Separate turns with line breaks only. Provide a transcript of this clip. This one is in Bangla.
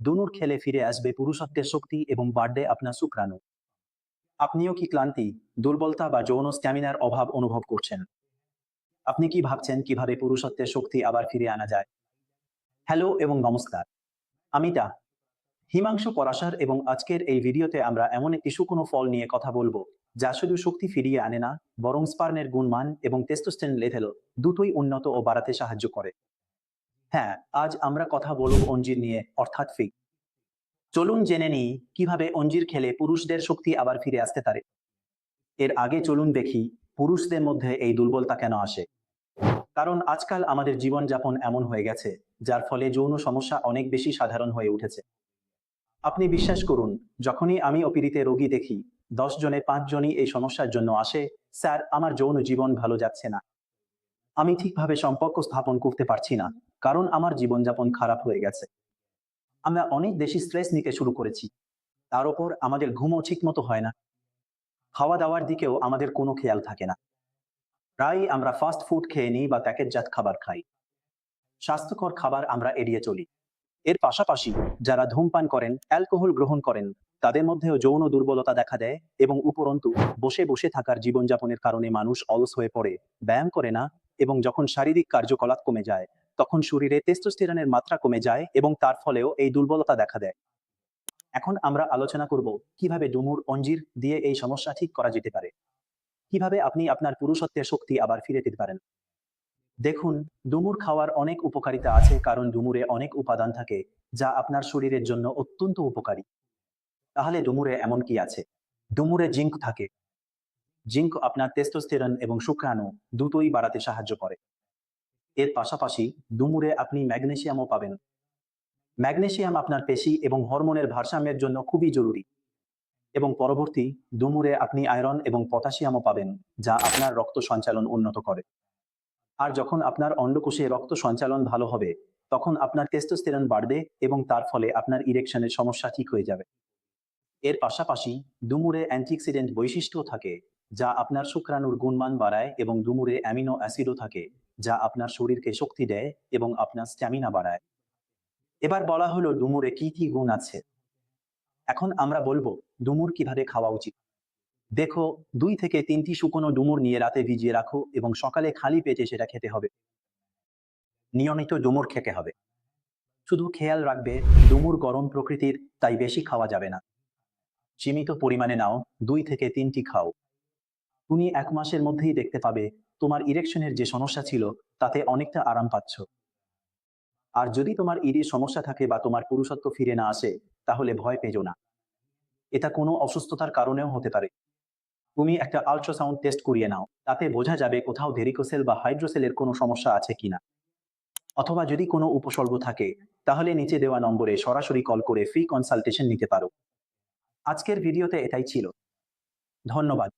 দুনুর খেলে ফিরে আসবে পুরুষত্বের শক্তি এবং বাড়বে আপনার শুক্রাণু। আপনিও কি ক্লান্তি, দুর্বলতা বা যৌন স্ট্যামিনার অভাব অনুভব করছেন? আপনি কি ভাবছেন কীভাবে পুরুষত্বের শক্তি আবার ফিরে আনা যায়? হ্যালো এবং নমস্কার। আমি টা। হিমাংশু পরাশর এবং আজকের এই ভিডিওতে আমরা এমন একটি শুকনো ফল নিয়ে কথা বলব, যা শুধু শক্তি ফিরিয়ে আনে না, বরং স্পার্নের গুণমান এবং টেস্টোস্টেন লেভেল দুটোই উন্নত ও বাড়াতে সাহায্য করে। হ্যাঁ আজ আমরা কথা বলব অঞ্জির নিয়ে, অর্থাৎ ফিগ চলুন জেনে নিই কীভাবে অঞ্জির খেলে পুরুষদের শক্তি আবার ফিরে আসতে পারে। এর আগে চলুন দেখি পুরুষদের মধ্যে এই দুর্বলতা কেন আসে। কারণ আজকাল আমাদের জীবনযাপন এমন হয়ে গেছে, যার ফলে যৌন সমস্যা অনেক বেশি সাধারণ হয়ে উঠেছে। আপনি বিশ্বাস করুন, যখনই আমি অপিরিতে রোগী দেখি, দশ জনে পাঁচ জনই এই সমস্যার জন্য আসে, স্যার, আমার যৌন জীবন ভালো যাচ্ছে না। আমি ঠিকভাবে সম্পর্ক স্থাপন করতে পারছি না, কারণ আমার জীবনযাপন খারাপ হয়ে গেছে। আমরা অনেক বেশি স্ট্রেস নিতে শুরু করেছি। তার উপর আমাদের ঘুমও ঠিক মতো হয় না। খাওয়া দাওয়ার দিকেও আমাদের কোনো খেয়াল থাকে না। প্রায় আমরা ফাস্ট ফুড খেয়ে নিই বা প্যাকেটজাত খাবার খাই। স্বাস্থ্যকর খাবার আমরা এড়িয়ে চলি। এর পাশাপাশি যারা ধূমপান করেন অ্যালকোহল গ্রহণ করেন, তাদের মধ্যেও যৌন দুর্বলতা দেখা দেয় এবং উপরন্তু বসে বসে থাকার জীবনযাপনের কারণে মানুষ অলস হয়ে পড়ে, ব্যায়াম করে না এবং যখন শারীরিক কার্যকলাপ কমে যায়, তখন শরীরে টেস্টোস্টেরনের মাত্রা কমে যায় এবং তার ফলেও এই দুর্বলতা দেখা দেয়। এখন আমরা আলোচনা করব কীভাবে ডুমুর অঞ্জির দিয়ে এই সমস্যা ঠিক করা যেতে পারে। কীভাবে আপনি আপনার পুরুষত্বের শক্তি আবার ফিরে পেতে পারেন? দেখুন, ডুমুর খাওয়ার অনেক উপকারিতা আছে কারণ ডুমুরে অনেক উপাদান থাকে যা আপনার শরীরের জন্য অত্যন্ত উপকারী। তাহলে ডুমুরে এমন কি আছে? ডুমুরে জিঙ্ক থাকে। জিঙ্ক আপনার টেস্টোস্টেরন এবং শুক্রাণু দুটোই বাড়াতে সাহায্য করে। এর পাশাপাশি ডুমুরে আপনি ম্যাগনেসিয়ামও পাবেন। ম্যাগনেশিয়াম আপনার পেশি এবং হরমোনের ভারসাম্যের জন্য খুবই জরুরি। এবং পরবর্তী ডুমুরে আপনি আয়রন এবং পটাশিয়ামও পাবেন, যা আপনার রক্ত সঞ্চালন উন্নত করে। আর যখন আপনার অন্ডকোষে রক্ত সঞ্চালন ভালো হবে, তখন আপনার টেস্টোস্টেরন বাড়বে এবং তার ফলে আপনার ইরেকশনের সমস্যা ঠিক হয়ে যাবে। এর পাশাপাশি ডুমুরে অ্যান্টিঅক্সিডেন্ট বৈশিষ্ট্য থাকে যা আপনার শুক্রাণুর গুণমান বাড়ায় এবং ডুমুরে অ্যামিনো অ্যাসিডও থাকে, যা আপনার শরীরকে শক্তি দেয় এবং আপনার স্ট্যামিনা বাড়ায়। এবার বলা হলো ডুমুরে কি কি গুণ আছে। এখন আমরা বলব ডুমুর কীভাবে খাওয়া উচিত। দেখো, দুই থেকে তিনটি শুকনো ডুমুর নিয়ে রাতে ভিজিয়ে রাখো এবং সকালে খালি পেটে সেটা খেতে হবে। নিয়মিত ডুমুর খেতে হবে। শুধু খেয়াল রাখবে, ডুমুর গরম প্রকৃতির, তাই বেশি খাওয়া যাবে না। সীমিত পরিমাণে নাও, দুই থেকে তিনটি খাও। তুমি এক মাসের মধ্যেই দেখতে পাবে তোমার ইরেকশনের যে সমস্যা ছিল, তাতে অনেকটা আরাম পাচ্ছ। আর যদি তোমার ইডির সমস্যা থাকে বা তোমার পুরুষত্ব ফিরে না আসে, তাহলে ভয় পেজো না। এটা কোনো অসুস্থতার কারণেও হতে পারে। তুমি একটা আলট্রাসাউন্ড টেস্ট করিয়ে নাও, তাতে বোঝা যাবে কোথাও ভেরিকোসেল বা হাইড্রোসেলের কোনো সমস্যা আছে কিনা। অথবা যদি কোনো উপসর্গ থাকে, তাহলে নিচে দেওয়া নম্বরে সরাসরি কল করে ফ্রি কনসালটেশন নিতে পারো। আজকের ভিডিওতে এটাই ছিল। ধন্যবাদ।